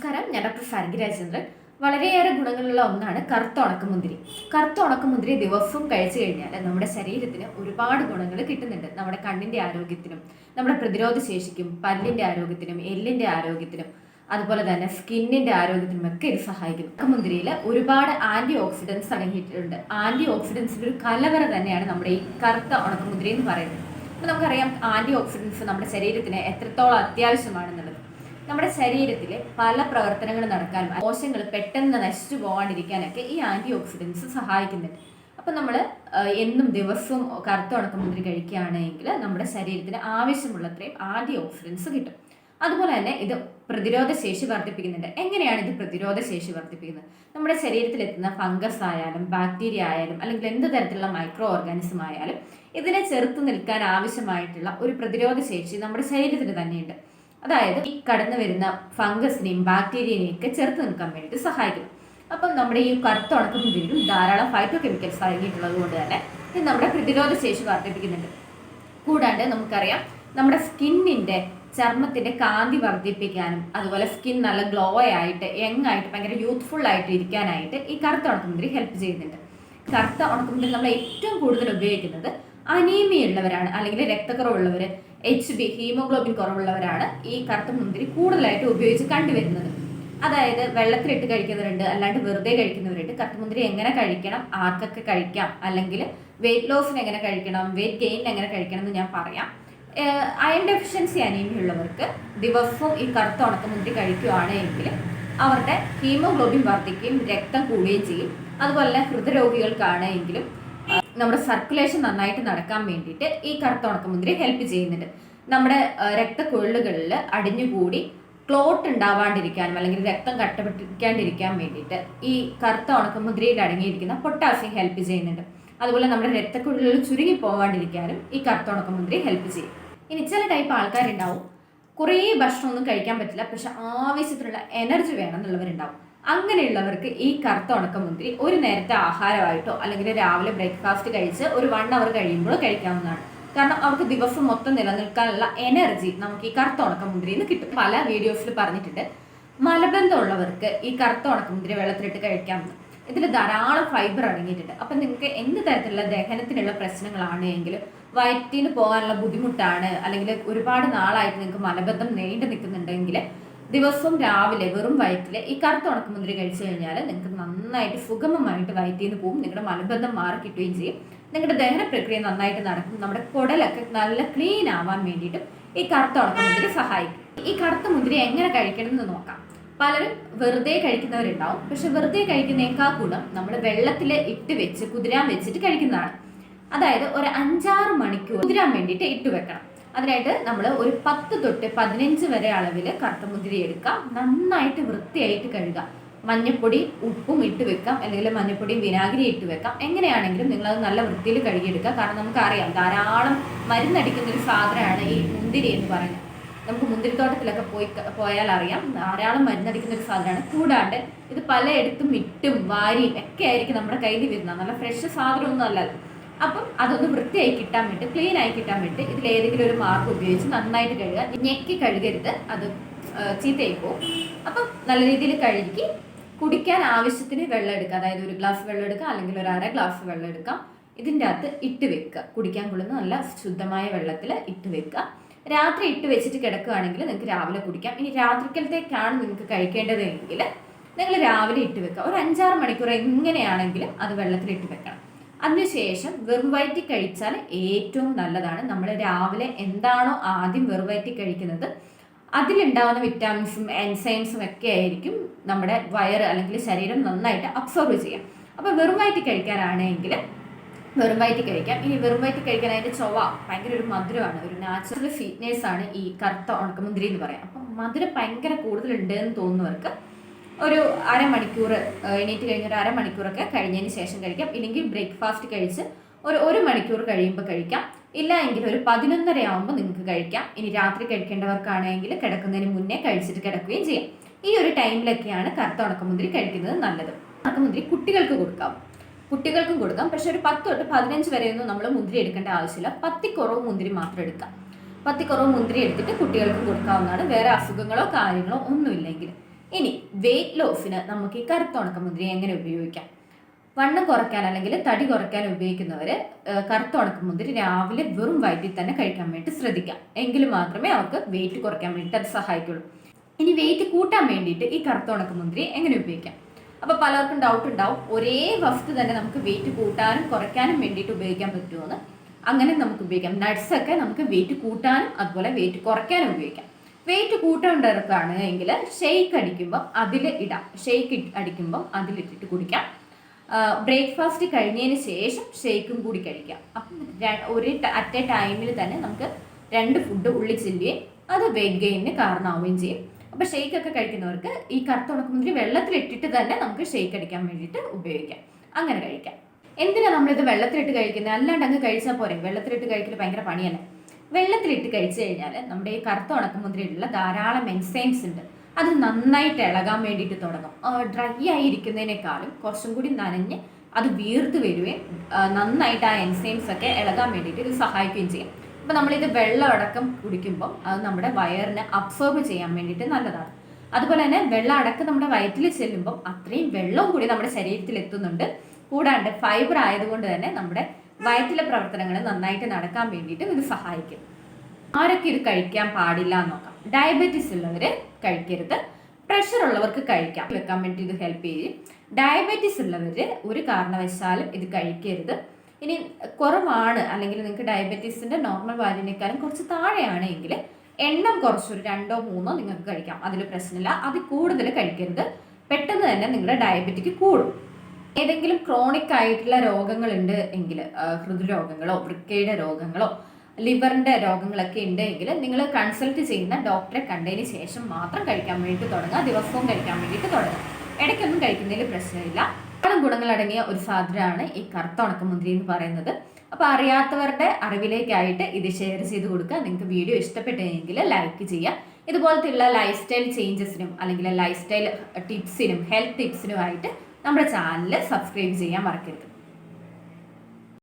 നമസ്കാരം. ഞാൻ ഡോക്ടർ സാരംഗി രാജേന്ദ്രൻ. വളരെയേറെ ഗുണങ്ങളുള്ള ഒന്നാണ് കറുത്ത ഉണക്കമുന്തിരി കറുത്ത ഉണക്കമുന്തിരി ദിവസവും കഴിച്ചു കഴിഞ്ഞാൽ നമ്മുടെ ശരീരത്തിന് ഒരുപാട് ഗുണങ്ങൾ കിട്ടുന്നുണ്ട്. നമ്മുടെ കണ്ണിന്റെ ആരോഗ്യത്തിനും നമ്മുടെ പ്രതിരോധ ശേഷിക്കും പല്ലിന്റെ ആരോഗ്യത്തിനും എല്ലിന്റെ ആരോഗ്യത്തിനും അതുപോലെ തന്നെ സ്കിന്നിന്റെ ആരോഗ്യത്തിനും ഒക്കെ ഇത് സഹായിക്കുന്നു. ഉണക്കമുന്തിരിയിൽ ഒരുപാട് ആന്റി ഓക്സിഡൻസ് അടങ്ങിയിട്ടുണ്ട്. ആന്റി ഓക്സിഡൻസിന്റെ ഒരു കലവറ തന്നെയാണ് നമ്മുടെ ഈ കറുത്ത ഉണക്കമുന്തിരി എന്ന് പറയുന്നത്. അപ്പോൾ നമുക്കറിയാം ആന്റി ഓക്സിഡൻസ് നമ്മുടെ ശരീരത്തിന് എത്രത്തോളം അത്യാവശ്യമാണെന്നുള്ളത്. നമ്മുടെ ശരീരത്തിലെ പല പ്രവർത്തനങ്ങൾ നടക്കാനും കോശങ്ങൾ പെട്ടെന്ന് നശിച്ചു പോകാണ്ടിരിക്കാനൊക്കെ ഈ ആന്റി ഓക്സിഡൻസ് സഹായിക്കുന്നുണ്ട്. അപ്പം നമ്മൾ എന്നും ദിവസവും കറുത്ത ഉണക്കമുന്തിരി കഴിക്കുകയാണെങ്കിൽ നമ്മുടെ ശരീരത്തിന് ആവശ്യമുള്ളത്രയും ആന്റി ഓക്സിഡൻസ് കിട്ടും. അതുപോലെ തന്നെ ഇത് പ്രതിരോധ ശേഷി വർദ്ധിപ്പിക്കുന്നുണ്ട്. എങ്ങനെയാണ് ഇത് പ്രതിരോധ ശേഷി വർദ്ധിപ്പിക്കുന്നത്? നമ്മുടെ ശരീരത്തിൽ എത്തുന്ന ഫംഗസ് ആയാലും ബാക്ടീരിയ ആയാലും അല്ലെങ്കിൽ എന്ത് തരത്തിലുള്ള മൈക്രോ ഓർഗാനിസം ആയാലും ഇതിനെ ചെറുത്ത് നിൽക്കാൻ ആവശ്യമായിട്ടുള്ള ഒരു പ്രതിരോധ ശേഷി നമ്മുടെ ശരീരത്തിന് തന്നെയുണ്ട്. അതായത് ഈ കടന്നു വരുന്ന ഫംഗസിനെയും ബാക്ടീരിയനെയും ഒക്കെ ചെറുത്ത് നിൽക്കാൻ വേണ്ടിയിട്ട് സഹായിക്കും. അപ്പം നമ്മുടെ ഈ കറുത്ത ഉണക്കുന്നതിലും ധാരാളം ഫൈറ്റോ കെമിക്കൽസ് അടങ്ങിയിട്ടുള്ളത് കൊണ്ട് തന്നെ ഇത് നമ്മുടെ പ്രതിരോധ ശേഷി വർദ്ധിപ്പിക്കുന്നുണ്ട്. കൂടാണ്ട് നമുക്കറിയാം നമ്മുടെ സ്കിന്നിന്റെ ചർമ്മത്തിന്റെ കാന്തി വർദ്ധിപ്പിക്കാനും അതുപോലെ സ്കിൻ നല്ല ഗ്ലോ ആയിട്ട് യങ് ആയിട്ട് ഭയങ്കര യൂത്ത്ഫുൾ ആയിട്ട് ഇരിക്കാനായിട്ട് ഈ കറുത്ത ഉണക്കമുന്തിരി ഹെൽപ്പ് ചെയ്യുന്നുണ്ട്. കറുത്ത ഉണക്കമുന്തിരി നമ്മൾ ഏറ്റവും കൂടുതൽ ഉപയോഗിക്കുന്നത് അനീമിയ ഉള്ളവരാണ് അല്ലെങ്കിൽ രക്തക്കുറവുള്ളവർ എച്ച് ബി ഹീമോഗ്ലോബിൻ കുറവുള്ളവരാണ് ഈ കറുത്ത മുന്തിരി കൂടുതലായിട്ട് ഉപയോഗിച്ച് കണ്ടുവരുന്നത്. അതായത് വെള്ളത്തിലിട്ട് കഴിക്കുന്നവരുണ്ട് അല്ലാണ്ട് വെറുതെ കഴിക്കുന്നവരുണ്ട്. കറുത്തമുന്തിരി എങ്ങനെ കഴിക്കണം ആർക്കൊക്കെ കഴിക്കാം അല്ലെങ്കിൽ വെയിറ്റ് ലോസിന് എങ്ങനെ കഴിക്കണം വെയിറ്റ് ഗെയിനിന് എങ്ങനെ കഴിക്കണം എന്ന് ഞാൻ പറയാം. അയൺ ഡെഫിഷ്യൻസി അനീമിയ ഉള്ളവർക്ക് ദിവസവും ഈ കറുത്ത ഉണക്കമുന്തിരി കഴിക്കുകയാണ് എങ്കിൽ അവരുടെ ഹീമോഗ്ലോബിൻ വർദ്ധിക്കുകയും രക്തം കൂടുകയും ചെയ്യും. അതുപോലെ തന്നെ ഹൃദയരോഗികൾക്കാണ് എങ്കിലും നമ്മുടെ സർക്കുലേഷൻ നന്നായിട്ട് നടക്കാൻ വേണ്ടിയിട്ട് ഈ കറുത്ത ഉണക്കമുന്തിരി ഹെൽപ്പ് ചെയ്യുന്നുണ്ട്. നമ്മുടെ രക്തക്കൊള്ളുകളിൽ അടിഞ്ഞുകൂടി ക്ലോട്ട് ഉണ്ടാവാണ്ടിരിക്കാനും അല്ലെങ്കിൽ രക്തം കട്ടപ്പെട്ടിരിക്കാണ്ടിരിക്കാൻ വേണ്ടിയിട്ട് ഈ കറുത്ത ഉണക്കമുദ്രയിൽ അടങ്ങിയിരിക്കുന്ന പൊട്ടാസ്യം ഹെൽപ്പ് ചെയ്യുന്നുണ്ട്. അതുപോലെ നമ്മുടെ രക്തക്കുഴലുകൾ ചുരുങ്ങി പോവാണ്ടിരിക്കാനും ഈ കറുത്ത ഉണക്കമുന്തിരി ഹെൽപ്പ് ചെയ്യും. ഇനി ചില ടൈപ്പ് ആൾക്കാരുണ്ടാവും. കുറേ ഭക്ഷണമൊന്നും കഴിക്കാൻ പറ്റില്ല പക്ഷെ ആവശ്യത്തിനുള്ള എനർജി വേണം എന്നുള്ളവരുണ്ടാവും. അങ്ങനെയുള്ളവർക്ക് ഈ കറുത്ത ഉണക്കമുന്തിരി ഒരു നേരത്തെ ആഹാരമായിട്ടോ അല്ലെങ്കിൽ രാവിലെ ബ്രേക്ക്ഫാസ്റ്റ് കഴിച്ച് ഒരു വൺ അവർ കഴിയുമ്പോൾ കഴിക്കാവുന്നതാണ്. കാരണം അവർക്ക് ദിവസം മൊത്തം നിലനിൽക്കാനുള്ള എനർജി നമുക്ക് ഈ കറുത്ത ഉണക്കമുന്തിരിയിൽ നിന്ന് കിട്ടും. പല വീഡിയോസിൽ പറഞ്ഞിട്ടുണ്ട്. മലബന്ധമുള്ളവർക്ക് ഈ കറുത്ത ഉണക്കമുന്തിരി വെള്ളത്തിലിട്ട് കഴിക്കാവുന്ന ഇതിൽ ധാരാളം ഫൈബർ അടങ്ങിയിട്ടുണ്ട്. അപ്പം നിങ്ങൾക്ക് എന്ത് തരത്തിലുള്ള ദഹനത്തിനുള്ള പ്രശ്നങ്ങളാണ് എങ്കിൽ വയറ്റിന് പോകാനുള്ള ബുദ്ധിമുട്ടാണ് അല്ലെങ്കിൽ ഒരുപാട് നാളായിട്ട് നിങ്ങൾക്ക് മലബന്ധം നീണ്ടു നിൽക്കുന്നുണ്ടെങ്കിൽ ദിവസവും രാവിലെ വെറും വയറ്റിൽ ഈ കറുത്ത ഉണക്കമുന്തിരി കഴിച്ചു കഴിഞ്ഞാൽ നിങ്ങൾക്ക് നന്നായിട്ട് സുഗമമായിട്ട് വയറ്റിൽ നിന്ന് പോകും നിങ്ങളുടെ മലബന്ധം മാറി കിട്ടുകയും ചെയ്യും. നിങ്ങളുടെ ദഹന പ്രക്രിയ നന്നായിട്ട് നടക്കും. നമ്മുടെ കുടലൊക്കെ നല്ല ക്ലീൻ ആവാൻ വേണ്ടിയിട്ടും ഈ കറുത്ത ഉണക്കമുന്തിരി സഹായിക്കും. ഈ കറുത്ത മുന്തിരി എങ്ങനെ കഴിക്കണം എന്ന് നോക്കാം. പലരും വെറുതെ കഴിക്കുന്നവരുണ്ടാവും. പക്ഷെ വെറുതെ കഴിക്കുന്നേക്കാൾ ഗുണം നമ്മൾ വെള്ളത്തിൽ ഇട്ട് വെച്ച് കുതിരാൻ വെച്ചിട്ട് കഴിക്കുന്നതാണ്. അതായത് ഒരു അഞ്ചാറ് മണിക്കൂർ കുതിരാൻ വേണ്ടിയിട്ട് ഇട്ട് വെക്കണം. അതിനായിട്ട് നമ്മൾ ഒരു പത്ത് തൊട്ട് പതിനഞ്ച് വരെ അളവിൽ കറുത്തമുന്തിരി എടുക്കാം. നന്നായിട്ട് വൃത്തിയായിട്ട് കഴുകാം. മഞ്ഞപ്പൊടി ഉപ്പും ഇട്ട് വെക്കാം. അല്ലെങ്കിൽ മഞ്ഞപ്പൊടിയും വിനാഗിരി ഇട്ട് വെക്കാം. എങ്ങനെയാണെങ്കിലും നിങ്ങളത് നല്ല വൃത്തിയിൽ കഴുകിയെടുക്കുക കാരണം നമുക്കറിയാം ധാരാളം മരുന്നടിക്കുന്ന ഒരു സാധനമാണ് ഈ മുന്തിരി എന്ന് പറയുന്നത്. നമുക്ക് മുന്തിരിത്തോട്ടത്തിലൊക്കെ പോയി പോയാൽ അറിയാം ധാരാളം മരുന്നടിക്കുന്ന ഒരു സാധനമാണ്. കൂടാണ്ട് ഇത് പലയിടത്തും ഇട്ടും വാരിയും ഒക്കെ ആയിരിക്കും നമ്മുടെ കയ്യിൽ വരുന്നത്. നല്ല ഫ്രഷ് സാധനമൊന്നും അല്ലല്ലോ. അപ്പം അതൊന്ന് വൃത്തിയായി കിട്ടാൻ വേണ്ടി ക്ലീൻ ആയി കിട്ടാൻ വേണ്ടി ഇതിൽ ഏതെങ്കിലും ഒരു മാർക്ക് ഉപയോഗിച്ച് നന്നായിട്ട് കഴുകുക. ഞെക്കി കഴുകരുത്. അത് ചീത്തയായി പോകും അപ്പം നല്ല രീതിയിൽ കഴുകി കുടിക്കാൻ ആവശ്യത്തിന് വെള്ളം എടുക്കുക. അതായത് ഒരു ഗ്ലാസ് വെള്ളം എടുക്കുക അല്ലെങ്കിൽ ഒരു അര ഗ്ലാസ് വെള്ളം എടുക്കാം ഇതിന്റെ അകത്ത് ഇട്ട് വെക്കുക. കുടിക്കാൻ കൊള്ളുന്ന നല്ല ശുദ്ധമായ വെള്ളത്തിൽ ഇട്ട് വെക്കുക. രാത്രി ഇട്ട് വെച്ചിട്ട് കിടക്കുകയാണെങ്കിൽ നിങ്ങൾക്ക് രാവിലെ കുടിക്കാം. ഇനി രാത്രിക്കലത്തേക്കാണ് നിങ്ങൾക്ക് കഴിക്കേണ്ടതെങ്കിൽ നിങ്ങൾ രാവിലെ ഇട്ട് വെക്കുക. ഒരു അഞ്ചാറ് മണിക്കൂർ എങ്ങനെയാണെങ്കിലും അത് വെള്ളത്തിൽ ഇട്ട് വെക്കണം. അതിനുശേഷം വെറുവയറ്റി കഴിച്ചാൽ ഏറ്റവും നല്ലതാണ്. നമ്മൾ രാവിലെ എന്താണോ ആദ്യം വെറുവയറ്റി കഴിക്കുന്നത് അതിലുണ്ടാവുന്ന വിറ്റാമിൻസും എൻസൈംസും ഒക്കെ ആയിരിക്കും നമ്മുടെ വയറ് അല്ലെങ്കിൽ ശരീരം നന്നായിട്ട് അബ്സോർവ് ചെയ്യാം. അപ്പോൾ വെറും കഴിക്കാനാണെങ്കിൽ വെറും കഴിക്കാം. ഇനി വെറും കഴിക്കാൻ അതിന്റെ ചൊവ ഭയങ്കര ഒരു മധുരമാണ്. ഒരു നാച്ചുറൽ സ്വീറ്റ്നെസ് ആണ് ഈ കറുത്ത ഉണക്കമുന്തിരി എന്ന് പറയാം. അപ്പം മധുരം ഭയങ്കര കൂടുതലുണ്ട് എന്ന് തോന്നുന്നവർക്ക് ഒരു അരമണിക്കൂർ എണീറ്റ് കഴിഞ്ഞ ഒരു അരമണിക്കൂറൊക്കെ കഴിഞ്ഞതിന് ശേഷം കഴിക്കാം. ഇല്ലെങ്കിൽ ബ്രേക്ക്ഫാസ്റ്റ് കഴിച്ച് ഒരു ഒരു മണിക്കൂർ കഴിയുമ്പോൾ കഴിക്കാം. ഇല്ല എങ്കിൽ ഒരു പതിനൊന്നര ആകുമ്പോൾ നിങ്ങൾക്ക് കഴിക്കാം. ഇനി രാത്രി കഴിക്കേണ്ടവർക്കാണെങ്കിൽ കിടക്കുന്നതിന് മുന്നേ കഴിച്ചിട്ട് കിടക്കുകയും ചെയ്യാം. ഈ ഒരു ടൈമിലൊക്കെയാണ് കറുത്ത ഉണക്കമുന്തിരി കഴിക്കുന്നത് നല്ലത്. ഉണക്കമുന്തിരി കുട്ടികൾക്ക് കൊടുക്കാം. കുട്ടികൾക്കും കൊടുക്കാം. പക്ഷെ ഒരു പത്ത് തൊട്ട് പതിനഞ്ച് വരെയൊന്നും നമ്മൾ മുന്തിരി എടുക്കേണ്ട ആവശ്യമില്ല. പത്തിക്കുറവ് മുന്തിരി മാത്രം എടുക്കാം. പത്തിക്കുറവ് മുന്തിരി എടുത്തിട്ട് കുട്ടികൾക്കും കൊടുക്കാവുന്നതാണ്. വേറെ അസുഖങ്ങളോ കാര്യങ്ങളോ ഒന്നുമില്ലെങ്കിൽ. ഇനി വെയിറ്റ് ലോസിന് നമുക്ക് ഈ കറുത്ത ഉണക്കമുന്തിരി എങ്ങനെ ഉപയോഗിക്കാം? വണ്ണം കുറയ്ക്കാൻ അല്ലെങ്കിൽ തടി കുറയ്ക്കാൻ ഉപയോഗിക്കുന്നവർ കറുത്ത ഉണക്കമുന്തിരി രാവിലെ വെറും വയറ്റിൽ തന്നെ കഴിക്കാൻ വേണ്ടി ശ്രദ്ധിക്കാം. എങ്കിൽ മാത്രമേ അവർക്ക് വെയിറ്റ് കുറയ്ക്കാൻ വേണ്ടിയിട്ട് അത് സഹായിക്കുള്ളൂ. ഇനി വെയിറ്റ് കൂട്ടാൻ വേണ്ടിയിട്ട് ഈ കറുത്ത ഉണക്കമുന്തിരി എങ്ങനെ ഉപയോഗിക്കാം? അപ്പോൾ പലർക്കും ഡൗട്ട് ഉണ്ടാവും. ഒരേ വസ്തു തന്നെ നമുക്ക് വെയിറ്റ് കൂട്ടാനും കുറയ്ക്കാനും വേണ്ടിയിട്ട് ഉപയോഗിക്കാൻ പറ്റുമെന്ന് അങ്ങനെ നമുക്ക് ഉപയോഗിക്കാം. നട്ട്സൊക്കെ നമുക്ക് വെയിറ്റ് കൂട്ടാനും അതുപോലെ വെയിറ്റ് കുറയ്ക്കാനും ഉപയോഗിക്കാം. വെയിറ്റ് കൂട്ടേണ്ടവർക്കാണ് എങ്കിൽ ഷെയ്ക്ക് അടിക്കുമ്പം അതിൽ ഇടാം. ഷെയ്ക്ക് അടിക്കുമ്പം അതിലിട്ടിട്ട് കുടിക്കാം. ബ്രേക്ക്ഫാസ്റ്റ് കഴിഞ്ഞതിന് ശേഷം ഷെയ്ക്കും കൂടി കഴിക്കാം. അപ്പം ഒരു അറ്റ് എ ടൈമിൽ തന്നെ നമുക്ക് രണ്ട് ഫുഡ് ഉള്ളിൽ ചെല്ലുകയും അത് വെയിറ്റ് ഗെയിനിന് കാരണമാവുകയും ചെയ്യും. അപ്പോൾ ഷേക്ക് ഒക്കെ കഴിക്കുന്നവർക്ക് ഈ കറുത്ത ഉണക്കമുന്തിരി വെള്ളത്തിലിട്ടിട്ട് തന്നെ നമുക്ക് ഷെയ്ക്ക് അടിക്കാൻ വേണ്ടിയിട്ട് ഉപയോഗിക്കാം. അങ്ങനെ കഴിക്കാം. എന്തിനാണ് നമ്മളിത് വെള്ളത്തിലിട്ട് കഴിക്കുന്നത് അല്ലാണ്ട് അങ്ങ് കഴിച്ചാൽ പോരെ? വെള്ളത്തിലിട്ട് കഴിക്കൽ ഭയങ്കര പണിയല്ലേ? വെള്ളത്തിലിട്ട് കഴിച്ചു കഴിഞ്ഞാൽ നമ്മുടെ ഈ കറുത്ത ഉണക്കമുന്തിരിയിലുള്ള ധാരാളം എൻസൈംസ് ഉണ്ട്. അത് നന്നായിട്ട് ഇളകാൻ വേണ്ടിയിട്ട് തുടങ്ങും. ഡ്രൈ ആയിരിക്കുന്നതിനേക്കാളും കുറച്ചും കൂടി നനഞ്ഞ് അത് വീർത്ത് വരികയും നന്നായിട്ട് ആ എൻസൈംസ് ഒക്കെ ഇളകാൻ വേണ്ടിയിട്ട് ഇത് സഹായിക്കുകയും ചെയ്യും. അപ്പോൾ നമ്മളിത് വെള്ളം അടക്കം കുടിക്കുമ്പോൾ അത് നമ്മുടെ വയറിനെ അബ്സോർബ് ചെയ്യാൻ വേണ്ടിയിട്ട് നല്ലതാണ്. അതുപോലെ തന്നെ വെള്ളം അടക്കം നമ്മുടെ വയറ്റിൽ ചെല്ലുമ്പോൾ അത്രയും വെള്ളവും കൂടി നമ്മുടെ ശരീരത്തിൽ എത്തുന്നുണ്ട്. കൂടാണ്ട് ഫൈബർ ആയതുകൊണ്ട് തന്നെ നമ്മുടെ വയറ്റിലെ പ്രവർത്തനങ്ങൾ നന്നായിട്ട് നടക്കാൻ വേണ്ടിയിട്ട് ഇത് സഹായിക്കും. ആരൊക്കെ ഇത് കഴിക്കാൻ പാടില്ല നോക്കാം. ഡയബറ്റീസ് ഉള്ളവർ കഴിക്കരുത്. പ്രഷർ ഉള്ളവർക്ക് കഴിക്കാം. വെക്കാൻ വേണ്ടി ഇത് ഹെൽപ്പ് ചെയ്യും. ഡയബറ്റീസ് ഉള്ളവർ ഒരു കാരണവശാലും ഇത് കഴിക്കരുത്. ഇനി കുറവാണ് അല്ലെങ്കിൽ നിങ്ങൾക്ക് ഡയബറ്റീസിന്റെ നോർമൽ വാല്യൂനേക്കാളും കുറച്ച് താഴെയാണ് എങ്കിൽ എണ്ണം കുറച്ചൊരു രണ്ടോ മൂന്നോ നിങ്ങൾക്ക് കഴിക്കാം. അതിൽ പ്രശ്നമില്ല. അത് കൂടുതൽ കഴിക്കരുത്. പെട്ടെന്ന് തന്നെ നിങ്ങളുടെ ഡയബറ്റിക്ക് കൂടും. ഏതെങ്കിലും ക്രോണിക് ആയിട്ടുള്ള രോഗങ്ങളുണ്ട് എങ്കിൽ ഹൃദ്രോഗങ്ങളോ വൃക്കയുടെ രോഗങ്ങളോ ലിവറിന്റെ രോഗങ്ങളൊക്കെ ഉണ്ടെങ്കിൽ നിങ്ങൾ കൺസൾട്ട് ചെയ്യുന്ന ഡോക്ടറെ കണ്ടതിന് ശേഷം മാത്രം കഴിക്കാൻ വേണ്ടിയിട്ട് തുടങ്ങുക. ദിവസവും കഴിക്കാൻ വേണ്ടിയിട്ട് തുടങ്ങുക. ഇടയ്ക്കൊന്നും കഴിക്കുന്നതിൽ പ്രശ്നമില്ല. പല ഗുണങ്ങളടങ്ങിയ ഒരു സാധനമാണ് ഈ കറുത്ത ഉണക്കമുന്തിരി എന്ന് പറയുന്നത്. അപ്പോൾ അറിയാത്തവരുടെ അറിവിലേക്കായിട്ട് ഇത് ഷെയർ ചെയ്ത് കൊടുക്കുക. നിങ്ങൾക്ക് വീഡിയോ ഇഷ്ടപ്പെട്ടെങ്കിൽ ലൈക്ക് ചെയ്യുക. ഇതുപോലത്തെയുള്ള ലൈഫ് സ്റ്റൈൽ ചേഞ്ചസിനും അല്ലെങ്കിൽ ലൈഫ് സ്റ്റൈൽ ടിപ്സിനും ഹെൽത്ത് ടിപ്സിനുമായിട്ട് നമ്മുടെ ചാനൽ സബ്സ്ക്രൈബ് ചെയ്യാൻ മറക്കരുത്.